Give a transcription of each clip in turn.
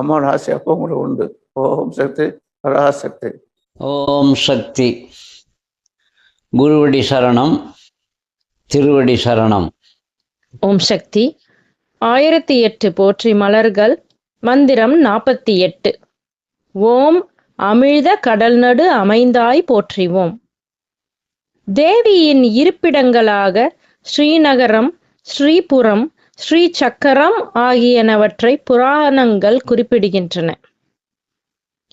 அம்மாவோட ஆசை அப்போ உங்களுக்கு உண்டு. ஓம் சக்தி பராசக்தி. ஓம் சக்தி. குருவடி சரணம் திருவடி சரணம். ஓம் சக்தி. ஆயிரத்தி எட்டு போற்றி மலர்கள் மந்திரம் நாற்பத்தி எட்டு. ஓம் அமிழ்த கடல் நடு அமைந்தாய் போற்றிவோம். தேவியின் இருப்பிடங்களாக ஸ்ரீநகரம் ஸ்ரீபுரம் ஸ்ரீ சக்கரம் ஆகியனவற்றை புராணங்கள் குறிப்பிடுகின்றன.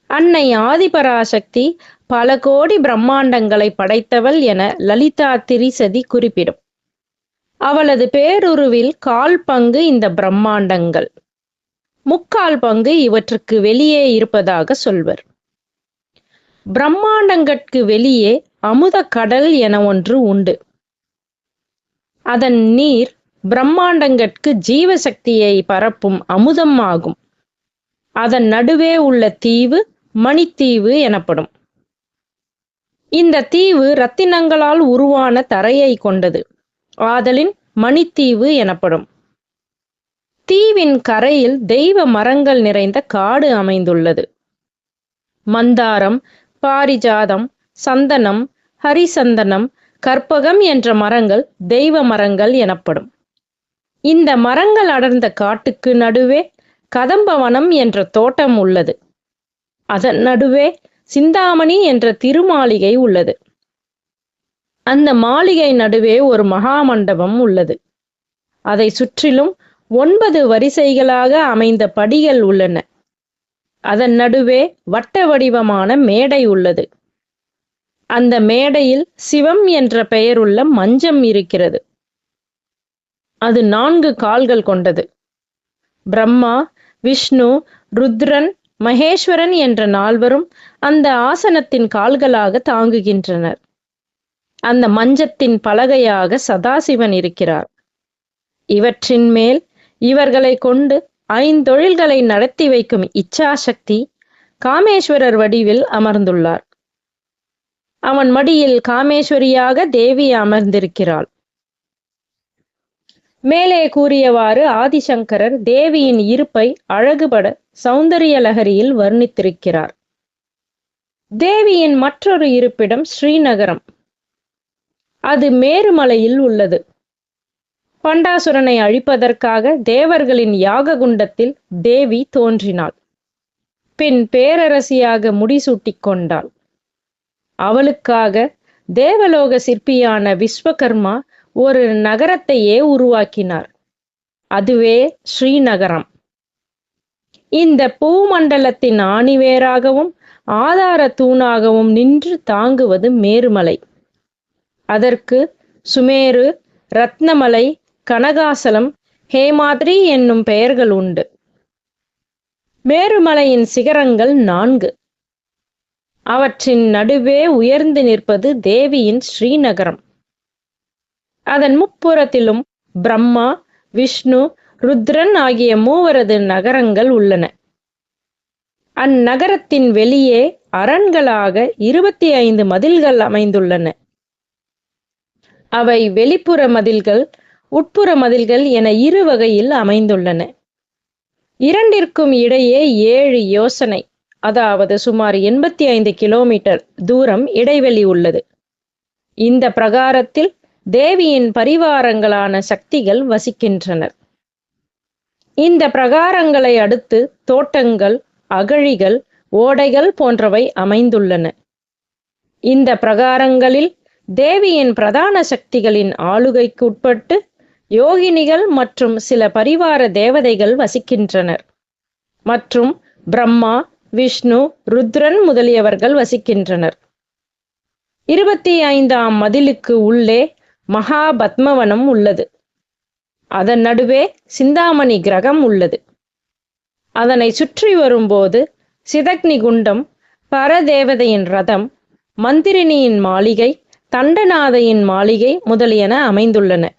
அன்னை ஆதிபராசக்தி பல கோடி பிரம்மாண்டங்களை படைத்தவள் என லலிதா திரிசதி குறிப்பிடும். அவளது பேருருவில் கால் பங்கு இந்த பிரம்மாண்டங்கள். முக்கால் பங்கு இவற்றுக்கு வெளியே இருப்பதாக சொல்வர். பிரம்மாண்டங்கட்கு வெளியே அமுத கடல் என ஒன்று உண்டு. அதன் நீர் பிரம்மாண்டங்கட்கு ஜீவசக்தியை பரப்பும் அமுதம் ஆகும் அதன் நடுவே உள்ள தீவு மணித்தீவு எனப்படும். இந்த தீவு ரத்தினங்களால் உருவான தரையை கொண்டது. ஆதலின் மணித்தீவு எனப்படும். தீவின் கரையில் தெய்வ மரங்கள் நிறைந்த காடு அமைந்துள்ளது. மந்தாரம் பாரிஜாதம் சந்தனம் ஹரிசந்தனம் கற்பகம் என்ற மரங்கள் தெய்வ மரங்கள் எனப்படும். இந்த மரங்கள் அடர்ந்த காட்டுக்கு நடுவே கதம்பவனம் என்ற தோட்டம் உள்ளது. அதன் நடுவே சிந்தாமணி என்ற திருமாளிகை உள்ளது. அந்த மாளிகை நடுவே ஒரு மகாமண்டபம் உள்ளது. அதை சுற்றிலும் ஒன்பது வரிசைகளாக அமைந்த படிகள் உள்ளன. அதன் நடுவே வட்ட வடிவமான மேடை உள்ளது. அந்த மேடையில் சிவம் என்ற பெயருள்ள மஞ்சம் இருக்கிறது. அது நான்கு கால்கள் கொண்டது. பிரம்மா விஷ்ணு ருத்ரன் மகேஸ்வரன் என்ற நால்வரும் அந்த ஆசனத்தின் கால்களாக தாங்குகின்றனர். அந்த மஞ்சத்தின் பலகையாக சதாசிவன் இருக்கிறார். இவற்றின் மேல் இவர்களை கொண்டு ஐந்தொழில்களை நடத்தி வைக்கும் இச்சாசக்தி காமேஸ்வரர் வடிவில் அமர்ந்துள்ளார். அவன் மடியில் காமேஸ்வரியாக தேவி அமர்ந்திருக்கிறாள். மேலே கூறியவாறு ஆதிசங்கரர் தேவியின் இருப்பை அழகுபட சௌந்தரிய லகரியில் வர்ணித்திருக்கிறார். தேவியின் மற்றொரு இருப்பிடம் ஸ்ரீநகரம். அது மேருமலையில் உள்ளது. பண்டாசுரனை அழிப்பதற்காக தேவர்களின் யாக குண்டத்தில் தேவி தோன்றினாள். பின் பேரரசியாக முடிசூட்டிக் கொண்டாள். அவளுக்காக தேவலோக சிற்பியான விஸ்வகர்மா ஒரு நகரத்தையே உருவாக்கினார். அதுவே ஸ்ரீநகரம். இந்த பூமண்டலத்தின் ஆணிவேராகவும் ஆதார தூணாகவும் நின்று தாங்குவது மேருமலை. அதற்கு சுமேரு ரத்னமலை கனகாசலம் ஹேமாத்ரி என்னும் பெயர்கள் உண்டு. மேருமலையின் சிகரங்கள் நான்கு. அவற்றின் நடுவே உயர்ந்து நிற்பது தேவியின் ஸ்ரீநகரம். அதன் முப்புறத்திலும் பிரம்மா விஷ்ணு ருத்ரன் ஆகிய மூவரது நகரங்கள் உள்ளன. அந்நகரத்தின் வெளியே அரண்களாக இருபத்தி ஐந்து மதில்கள் அமைந்துள்ளன. அவை வெளிப்புற மதில்கள் உட்புற மதில்கள் என இரு வகையில் அமைந்துள்ளன. இரண்டிற்கும் இடையே ஏழு யோசனை அதாவது சுமார் எண்பத்தி ஐந்து கிலோமீட்டர் தூரம் இடைவெளி உள்ளது. இந்த பிரகாரத்தில் தேவியின் பரிவாரங்களான சக்திகள் வசிக்கின்றனர். இந்த பிரகாரங்களை அடுத்து தோட்டங்கள் அகழிகள் ஓடைகள் போன்றவை அமைந்துள்ளன. இந்த பிரகாரங்களில் தேவியின் பிரதான சக்திகளின் ஆளுகைக்கு உட்பட்டு யோகினிகள் மற்றும் சில பரிவார தேவதைகள் வசிக்கின்றனர். மற்றும் பிரம்மா விஷ்ணு ருத்ரன் முதலியவர்கள் வசிக்கின்றனர். இருபத்தி ஐந்தாம் மதிலுக்கு உள்ளே மகாபத்மவனம் உள்ளது. அதன் நடுவே சிந்தாமணி கிரகம் உள்ளது. அதனை சுற்றி வரும்போது சிதக்னி குண்டம் பரதேவதையின் ரதம் மந்திரினியின் மாளிகை தண்டநாதையின் மாளிகை முதலியன அமைந்துள்ளன.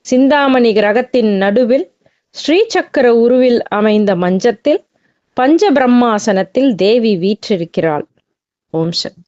சிந்தாமணி கிரகத்தின் நடுவில் ஸ்ரீசக்கர உருவில் அமைந்த மஞ்சத்தில் பஞ்ச பிரம்மாசனத்தில் தேவி வீற்றிருக்கிறாள். ஓம் சக்தி.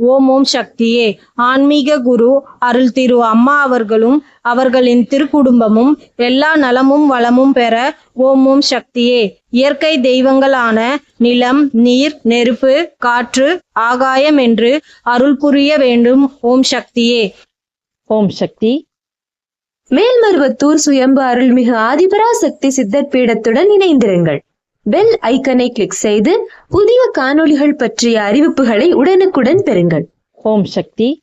ஓம் ஓம் சக்தியே. ஆன்மீக குரு அருள் திரு அம்மா அவர்களும் அவர்களின் திருக்குடும்பமும் எல்லா நலமும் வளமும் பெற ஓம் ஓம் சக்தியே. இயற்கை தெய்வங்களான நிலம் நீர் நெருப்பு காற்று ஆகாயம் என்று அருள் புரிய வேண்டும் ஓம் சக்தியே. ஓம் சக்தி. மேல்மருவத்தூர் சுயம்பு அருள்மிகு ஆதிபராசக்தி சித்தர் பீடத்துடன் இணைந்திருங்கள். பெல் ஐக்கனை கிளிக் செய்து புதிய காணொளிகள் பற்றிய அறிவிப்புகளை உடனுக்குடன் பெறுங்கள். ஓம் சக்தி.